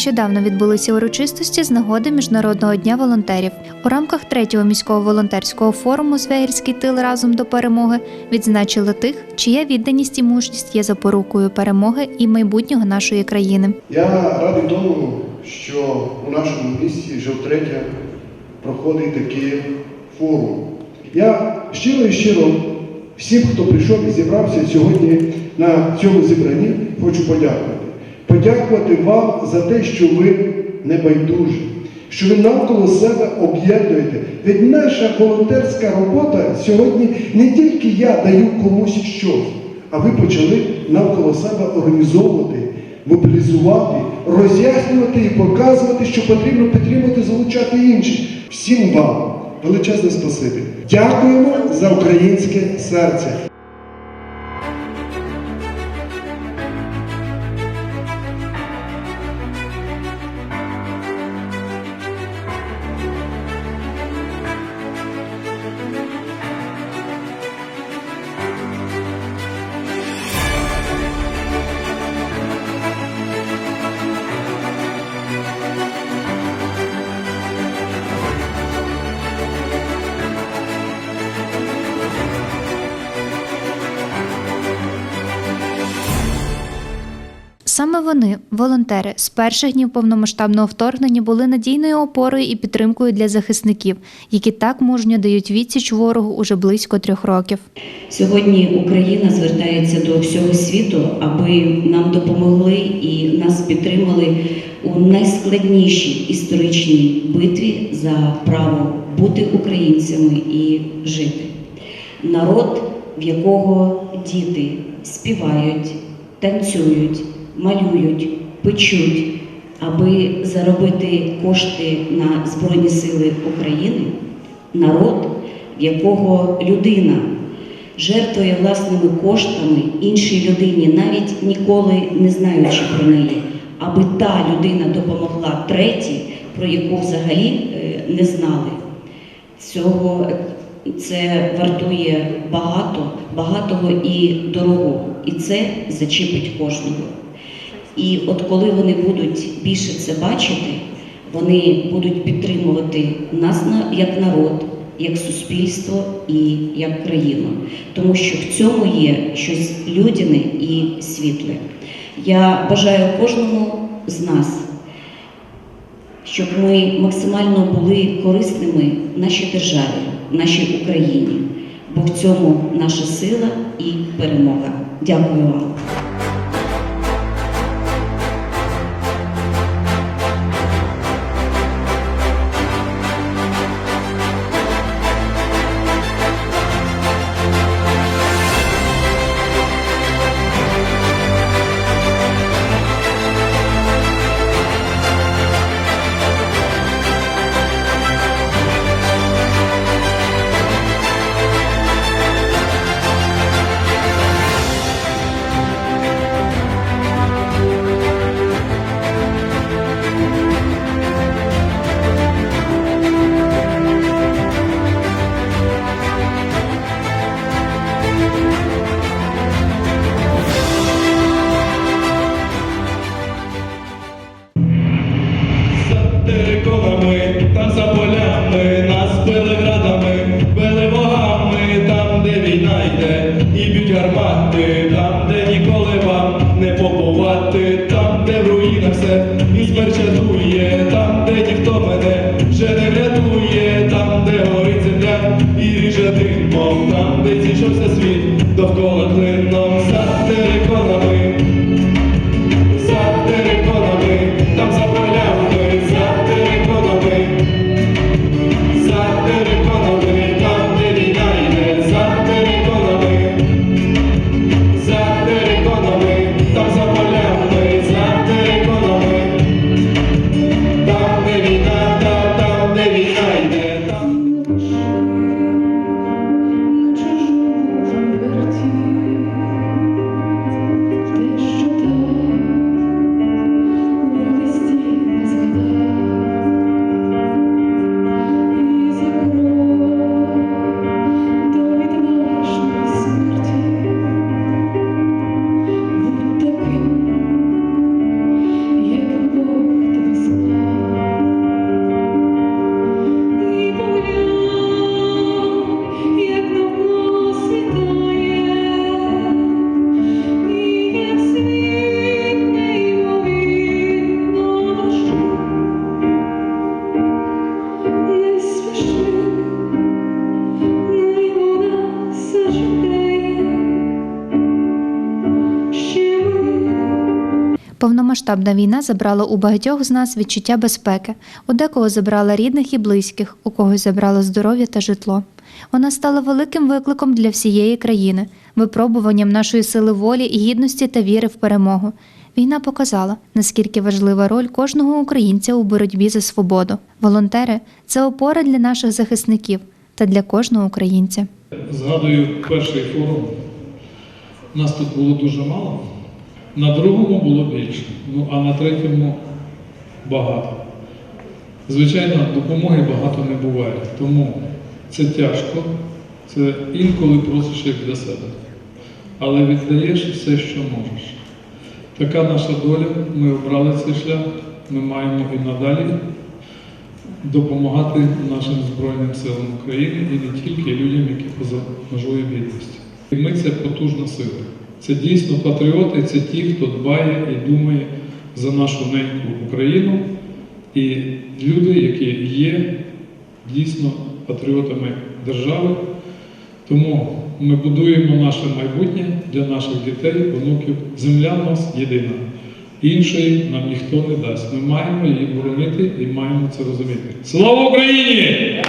Нещодавно відбулися урочистості з нагоди Міжнародного дня волонтерів. У рамках третього міського волонтерського форуму Звягільський тил разом до перемоги відзначили тих, чия відданість і мужність є запорукою перемоги і майбутнього нашої країни. Я радий тому, що у нашому місті вже втретє проходить такий форум. Я щиро і щиро всім, хто прийшов і зібрався сьогодні на цьому зібранні, хочу подякувати. Подякувати вам за те, що ви не байдужі, що ви навколо себе об'єднуєте. Ведь наша волонтерська робота сьогодні не тільки я даю комусь щось, а ви почали навколо себе організовувати мобілізувати, роз'яснювати і показувати, що потрібно підтримувати, залучати інших. Всім вам величезне спасибі. Дякуємо за українське серце. Вони, волонтери, з перших днів повномасштабного вторгнення були надійною опорою і підтримкою для захисників, які так мужньо дають відсіч ворогу уже близько трьох років. Сьогодні Україна звертається до всього світу, аби нам допомогли і нас підтримали у найскладнішій історичній битві за право бути українцями і жити. Народ, в якого діти співають, танцюють, малюють, печуть, аби заробити кошти на Збройні Сили України, народ, в якого людина жертвує власними коштами іншій людині, навіть ніколи не знаючи про неї, аби та людина допомогла третій, про яку взагалі е, не знали. Цього це вартує багато, багатого і дорогого, і це зачепить кожного. І от коли вони будуть більше це бачити, вони будуть підтримувати нас як народ, як суспільство і як країну, тому що в цьому є щось людяне і світле. Я бажаю кожному з нас, щоб ми максимально були корисними нашій державі, нашій Україні, бо в цьому наша сила і перемога. Дякую вам. І мов там, де зійшовся світ. Довкола Повномасштабна війна забрала у багатьох з нас відчуття безпеки, у декого забрала рідних і близьких, у когось забрала здоров'я та житло. Вона стала великим викликом для всієї країни, випробуванням нашої сили волі, гідності та віри в перемогу. Війна показала, наскільки важлива роль кожного українця у боротьбі за свободу. Волонтери це опора для наших захисників та для кожного українця. Згадую перший форум. Нас тут було дуже мало. На другому було більше, ну а на третьому багато. Звичайно, допомоги багато не буває, тому це тяжко, це інколи просиш як для себе. Але віддаєш все, що можеш. Така наша доля, ми обрали цей шлях, ми маємо і надалі допомагати нашим Збройним силам України і не тільки людям, які поза межою бідності. І ми це потужна сила. Це дійсно патріоти, це ті, хто дбає і думає за нашу неньку Україну, і люди, які є дійсно патріотами держави. Тому ми будуємо наше майбутнє для наших дітей, онуків. Земля в нас єдина. Іншої нам ніхто не дасть. Ми маємо її боронити і маємо це розуміти. Слава Україні!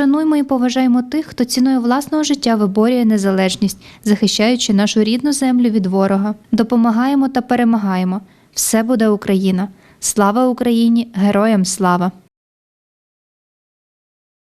Шануймо і поважаємо тих, хто ціною власного життя виборює незалежність, захищаючи нашу рідну землю від ворога. Допомагаємо та перемагаємо. Все буде Україна. Слава Україні! Героям слава!